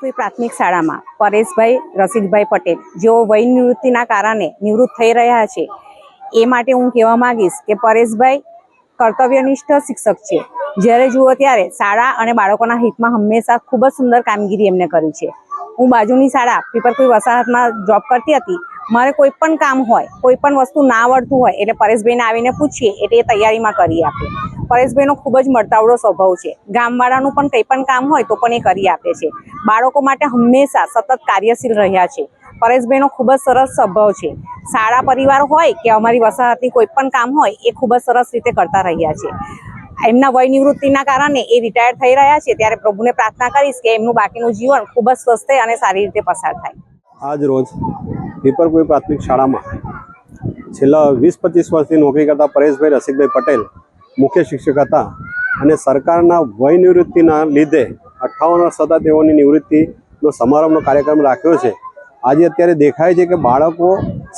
પીપરપુઈ પ્રાથમિક શાળામાં પરેશભાઈ, રસિકભાઈ પટેલ, જેઓ વય નિવૃત્તિના કારણે નિવૃત્ત થઈ રહ્યા છે, એ માટે હું કહેવા માંગીશ કે પરેશભાઈ કર્તવ્યનિષ્ઠ શિક્ષક છે. જ્યારે જુઓ ત્યારે શાળા અને બાળકોના હિતમાં હંમેશા ખૂબ જ સુંદર કામગીરી એમને કરી છે. હું બાજુની શાળા પીપરકુઈ વસાહતમાં જોબ કરતી હતી, મારે કોઈ પણ કામ હોય, કોઈ પણ વસ્તુ ના આવડતું હોય, એટલે પરેશભાઈને આવીને પૂછીએ એટલે એ તૈયારીમાં કરી આપે. પરેશભાઈનો ખૂબ જ મળતાવડો સ્વભાવ છે. ગામવાળાનું પણ કંઈ પણ કામ હોય તો પણ એ કરી આપે છે. બાળકો માટે હંમેશા સતત કાર્યશીલ રહ્યા છે. પરેશભાઈનો ખૂબ જ સરસ સ્વભાવ છે. શાળા પરિવાર હોય કે અમારી વસાહતની કોઈ પણ કામ હોય, એ ખૂબ જ સરસ રીતે કરતા રહ્યા છે. એમના વય નિવૃત્તિના કારણે એ રિટાયર થઈ રહ્યા છે. ત્યારે પ્રભુને પ્રાર્થના કરીશ કે એમનું બાકીનું જીવન ખૂબ જ સ્વસ્થ અને સારી રીતે પસાર થાય. આજ રોજ પીપરકુઈ પ્રાથમિક શાળામાં છેલ્લા વીસ પચીસ વર્ષથી નોકરી કરતા પરેશભાઈ રસિકભાઈ પટેલ મુખ્ય શિક્ષક હતા અને સરકારના વય નિવૃત્તિના લીધે અઠ્ઠાવન વર્ષ થતાં તેઓની નિવૃત્તિનો સમારંભનો કાર્યક્રમ રાખ્યો છે. આજે અત્યારે દેખાય છે કે બાળકો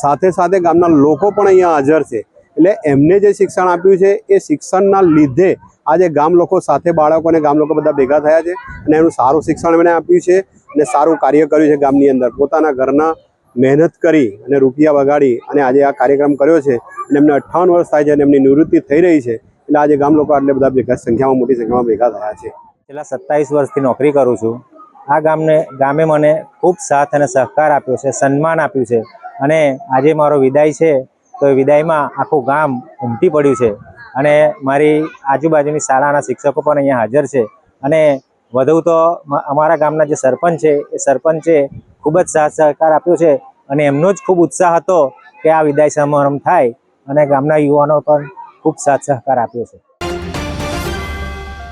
સાથે સાથે ગામના લોકો પણ અહીંયા હાજર છે. એટલે એમને જે શિક્ષણ આપ્યું છે એ શિક્ષણના લીધે આજે ગામ લોકો સાથે બાળકો અને ગામ લોકો બધા ભેગા થયા છે અને એનું સારું શિક્ષણ એમણે આપ્યું છે અને સારું કાર્ય કર્યું છે ગામની અંદર. પોતાના ઘરના મહેનત કરી અને રૂપિયા વગાડી અને આજે આ કાર્યક્રમ કર્યો છે અને એમને અઠ્ઠાવન વર્ષ થાય છે અને એમની નિવૃત્તિ થઈ રહી છે. એટલે આજે ગામ લોકો આટલે બધા ભેગા, સંખ્યામાં મોટી સંખ્યામાં ભેગા થયા છે. છેલ્લા સત્તાવીસ વર્ષથી નોકરી કરું છું. આ ગામને, ગામે મને ખૂબ સાથ અને સહકાર આપ્યો છે, સન્માન આપ્યું છે. અને આજે મારો વિદાય છે, તો એ વિદાયમાં આખું ગામ ઉમટી પડ્યું છે. અને મારી આજુબાજુની શાળાના શિક્ષકો પણ અહીંયા હાજર છે. અને વધુ તો અમારા ગામના જે સરપંચ છે, એ સરપંચે ખૂબ જ સાથ સહકાર આપ્યો છે. અને એમનો જ ખૂબ ઉત્સાહ હતો કે આ વિદાય સમારંભ થાય. અને ગામના યુવાનો પણ ખૂબ સાથ સહકાર આપ્યો છે.